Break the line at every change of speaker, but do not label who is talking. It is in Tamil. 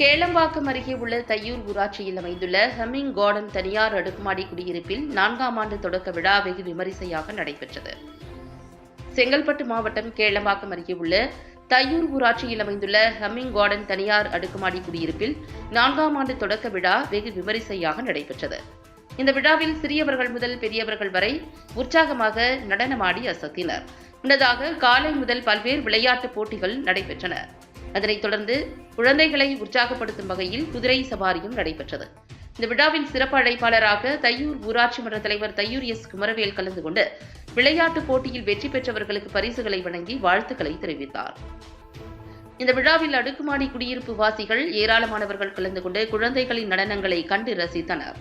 கேளம்பாக்கம் அருகே உள்ள தையூர் ஊராட்சியில் அமைந்துள்ள ஹெமிங் கார்டன் தனியார் அடுக்குமாடி குடியிருப்பில் நான்காம் ஆண்டு தொடக்க விழா வெகு விமரிசையாக நடைபெற்றது. செங்கல்பட்டு மாவட்டம் கேளம்பாக்கம் அருகே உள்ள தையூர் ஊராட்சியில் அமைந்துள்ள ஹெமிங் கார்டன் தனியார் அடுக்குமாடி குடியிருப்பில் நான்காம் ஆண்டு தொடக்க விழா வெகு விமரிசையாக நடைபெற்றது. இந்த விழாவில் சிறியவர்கள் முதல் பெரியவர்கள் வரை உற்சாகமாக நடனமாடி அசத்தினர். முன்னதாக காலை முதல் பல்வேறு விளையாட்டுப் போட்டிகள் நடைபெற்றன. அதனைத் தொடர்ந்து குழந்தைகளை உற்சாகப்படுத்தும் வகையில் குதிரை சவாரியும் நடைபெற்றது. இந்த விழாவின் சிறப்பு அழைப்பாளராக தையூர் ஊராட்சி மன்ற தலைவர் தையூர் எஸ் குமரவேல் கலந்து கொண்டு விளையாட்டுப் போட்டியில் வெற்றி பெற்றவர்களுக்கு பரிசுகளை வழங்கி வாழ்த்துக்களை தெரிவித்தார். இந்த விழாவில் அடுக்குமாடி குடியிருப்பு வாசிகள் ஏராளமானவர்கள் கலந்து கொண்டு குழந்தைகளின் நடனங்களை கண்டு ரசித்தனர்.